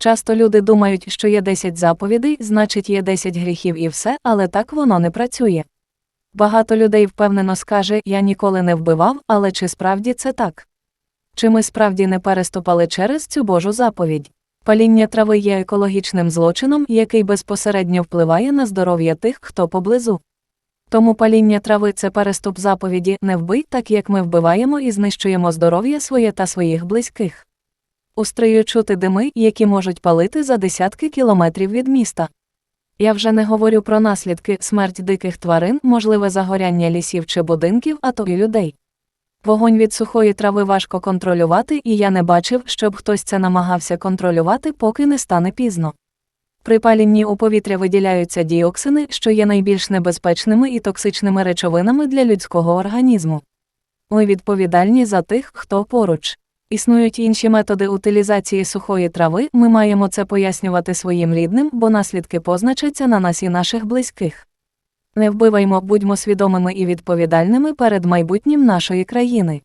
Часто люди думають, що є 10 заповідей, значить є 10 гріхів і все, але так воно не працює. Багато людей впевнено скаже, я ніколи не вбивав, але чи справді це так? Чи ми справді не переступали через цю Божу заповідь? Паління трави є екологічним злочином, який безпосередньо впливає на здоров'я тих, хто поблизу. Тому паління трави це переступ заповіді не вбий, так як ми вбиваємо і знищуємо здоров'я своє та своїх близьких. У стрию чути дими, які можуть палити за десятки кілометрів від міста. Я вже не говорю про наслідки смерть диких тварин, можливе загоряння лісів чи будинків, а то й людей. Вогонь від сухої трави важко контролювати, і я не бачив, щоб хтось це намагався контролювати, поки не стане пізно. При палінні у повітря виділяються діоксини, що є найбільш небезпечними і токсичними речовинами для людського організму. Ми відповідальні за тих, хто поруч. Існують інші методи утилізації сухої трави, ми маємо це пояснювати своїм рідним, бо наслідки позначаться на нас і наших близьких. Не вбиваймо, будьмо свідомими і відповідальними перед майбутнім нашої країни.